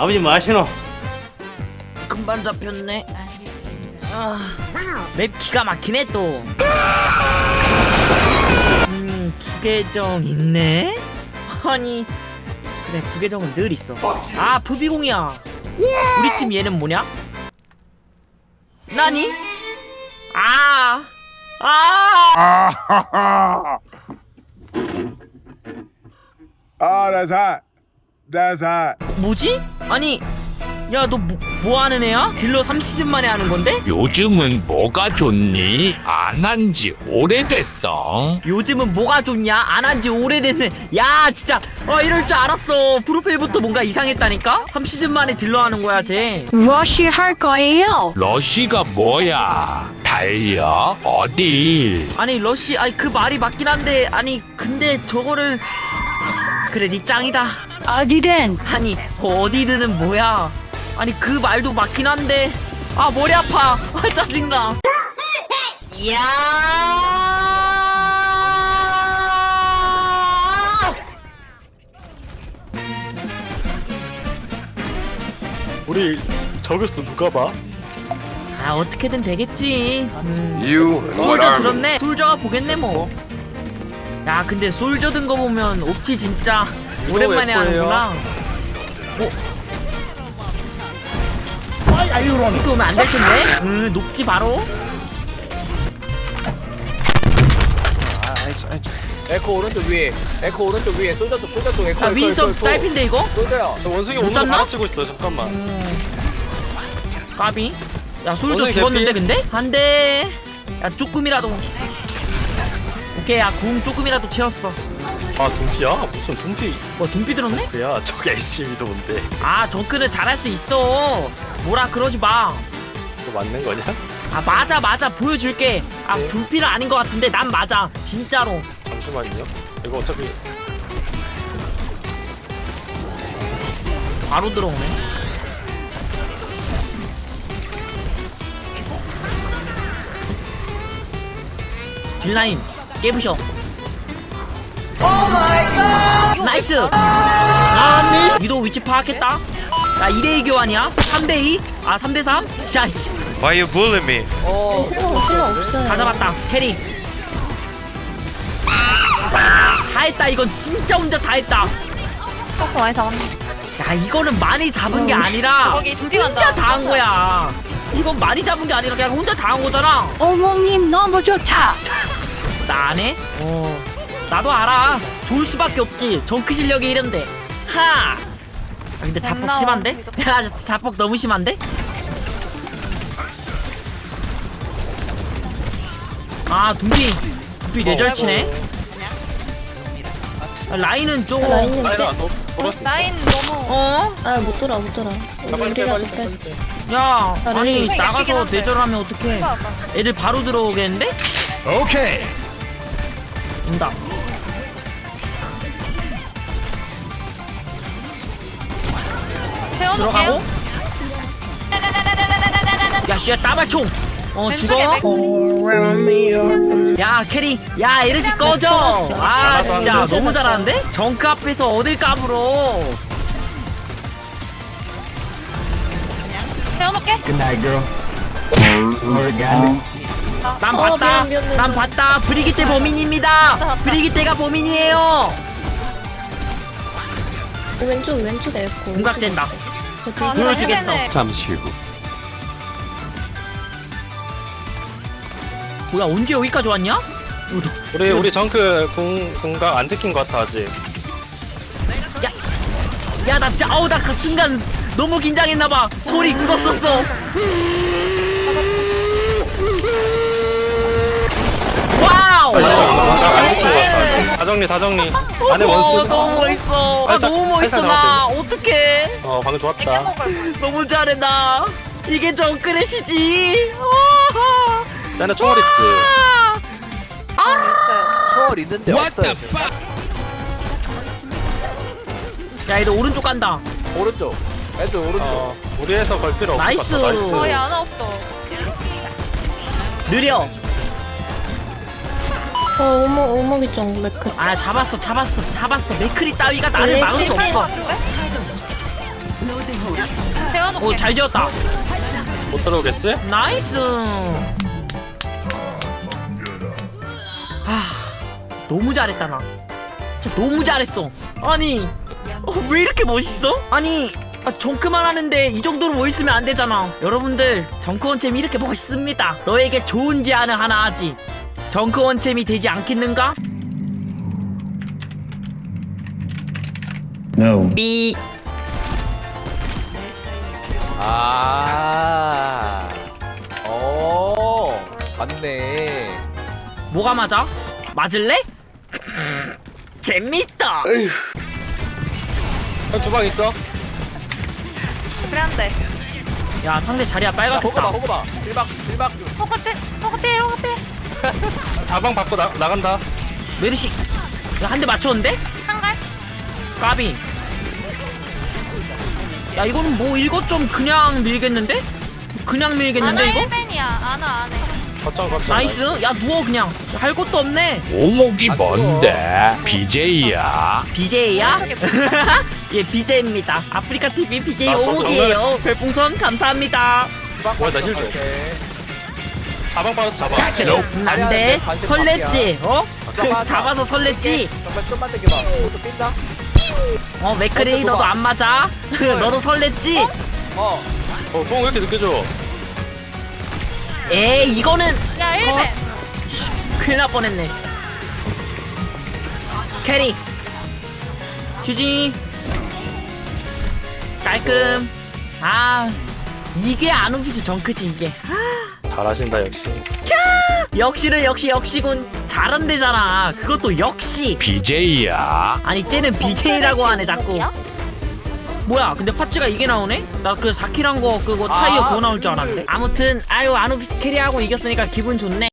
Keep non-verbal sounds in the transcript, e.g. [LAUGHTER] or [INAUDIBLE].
아버지 뭐 하시노? 금방 잡혔네. 아, 맵 기가 막히네 또. 음, 부계정 있네. 아니, 그래 부계정은 늘 있어. 아, 부비공이야. 우리 팀 얘는 뭐냐? 나니? 아, 아. Oh, that's hot. That's hot. 뭐지? 아니, 야너뭐 하는 애야? 딜러 3시즌 만에 하는 건데? 요즘은 뭐가 좋니? 안 한 지 오래됐어. 요즘은 뭐가 좋냐? 안 한 지 오래됐네. 야, 진짜. 어, 이럴 줄 알았어. 프로필부터 뭔가 이상했다니까? 3시즌 만에 딜러 하는 거야, 쟤. 러쉬 할 거예요. 러쉬가 뭐야? 달려? 어디? 아니, 러쉬, 아니, 그 말이 맞긴 한데, 아니, 근데 저거를. 그래, 니 짱이다. 어디든 아니, 어디드는 뭐야? 아니, 그 말도 맞긴 한데. 아, 머리 아파. 아, 짜증나. 야! 우리 저격수 누가 봐? 아, 어떻게든 되겠지. 음. You and 솔저 army? 들었네. 솔저가 보겠네 뭐. 야 근데 솔저 든 거 보면 옵지 진짜 오랜만에? 하는구나. 어? 이렇게 오면 안 될 텐데. 음 녹지 바로. 에코 오른쪽 위에 에코 오른쪽 위에 솔저 쪽 솔저 쪽 에코 야 에코, 윈서 에코, 딸핀데 이거? 솔저야 원숭이 못 오늘 잡나? 받아치고 있어. 잠깐만. 까비. 야 솔저 죽었는데 개피? 근데? 안돼. 야 조금이라도. 오케이 야 궁 조금이라도 채웠어. 아 둠피야? 무슨 둠피? 뭐 둠피 들었네? 그야 저게 SCV도 뭔데? 아 정크는 잘할 수 있어. 뭐라 그러지 마. 그거 맞는 거냐? 아 맞아 맞아 보여줄게 아 네. 분필은 아닌 것 같은데 난 맞아 진짜로 잠시만요. 이거 어차피 바로 들어오네 딜라인 깨부셔. 나이스. 아니. 위도 위치 파악했다. 나 2대2 교환이야? 3대2 아 3대3 샤씨. Why you bullying me? 어다 잡았다. 캐리. 다 했다. 이건 진짜 혼자 다 했다. 많이 잡았네. 야 이거는 많이 잡은 게 아니라 혼자 다 한 거야. 이건 많이 잡은 게 아니라 그냥 혼자 다 한 거잖아. 어머님 너무 좋다. 나 안 해? 어 나도 알아 좋을 수밖에 없지 정크 실력이 이런데 하 아, 근데 자폭 심한데? 야 [LAUGHS] 자폭 너무 심한데? 아 둠피 둠피 뇌절치네 아, 라인은 좀 아니라 너 돌았어. 라인 너무 어? 아 못 돌아 못 돌아 빨리 빼 우리가 빨리 빼. 야 아니 나가서. 뇌절하면 어떡해 애들 바로 들어오겠는데? Okay. 온다. 들어가고. 야 씨야 따발총. 어 죽어. 야 캐리. 야 에르시 꺼져. 아 진짜 너무 잘하는데? 정크 앞에서 어딜 까불어. 세워놓게 난 어, 봤다. 미안, 미안, 미안. 난 봤다. 브리기테 범인입니다. 브리기테가 범인이에요. 왼쪽 왼쪽 에코. 공각젠다. 아, 보여주겠어. 잠시 후. 뭐야 언제 여기까지 왔냐? 우리 우리 정크 공 공각 안 들킨 것 같아 아직. 야나 진짜 아우 나 그 순간 너무 긴장했나봐. 소리 굳었었어 와우. 같아. 다 정리 다 정리. 안에 어, 원수. 너무 멋있어. 아, 살짝, 너무 멋있어 살짝 나 어떡해. 어 방금 좋았다. 너무 잘해 나. 이게 정크래시지. 나는 총알 있지. 초월 있는데 없어요 야 얘들 오른쪽 간다. 오른쪽. 애들 오른쪽. 어 우리에서 걸 필요 없을. 나이스. 거의 안 없어. 느려 어 오목 오목이 좀 매크. 아 잡았어 잡았어 잡았어. 맥크리 따위가 나를 막을 수 없어. 세워놓게. 오잘 지었다. 못 들어오겠지? 나이스. 아 너무 잘했다 나. 진짜 너무 잘했어. 아니 어, 왜 이렇게 멋있어? 아니 아, 정크만 하는데 이 정도로 멋있으면 안 되잖아. 여러분들 정크 원챔이 이렇게 멋있습니다. 너에게 좋은 제안을 하나 하지 정크 원챔이 되지 않겠는가? No. 삐 아. 어. 맞네. 뭐가 맞아? 맞을래? 재밌다 형 주방 있어? 돼. 야 상대 자리야 빨갛다 호그봐. 일박 일박. 호그필 호그필 호그필. 자방 받고 나, 나간다 메르시 한 대 맞췄는데? 한갈. 까비 야 이거는 뭐 이거 좀 그냥 밀겠는데? 그냥 밀겠는데 이거? 1벤이야. 아나 안 해. 거점 거점 나이스 야 누워 그냥 할 것도 없네 오목이 뭔데? BJ야? BJ야? [LAUGHS] 예 BJ입니다 아프리카 TV BJ 아, 저 오목이에요 별풍선 감사합니다 나힐 줘. 자방 받았어 자방 음, 안돼 설렜지 어? [LAUGHS] 잡아서 설렜지 정말 좀만 당겨봐. 그것도 뛴다. 어 맥크레이 너도 안 맞아? [LAUGHS] 너도 설렜지? 어. 어 뽕왜 이렇게 늦게 줘? 에이 이거는 야 1벤. 어? 큰일 날 뻔했네 캐리 휴지 깔끔 아 이게 아누비스 정크지 이게 잘하신다 역시. 역시는 역시 역시군. 잘한대잖아. 그것도 역시. BJ야? 아니 쟤는 BJ라고 하네 자꾸. 뭐야 근데 파츠가 이게 나오네? 나 그 사키란 거 그거 타이어 아, 그거 나올 줄 그- 알았는데. 아무튼 아유 아누비스 캐리하고 이겼으니까 기분 좋네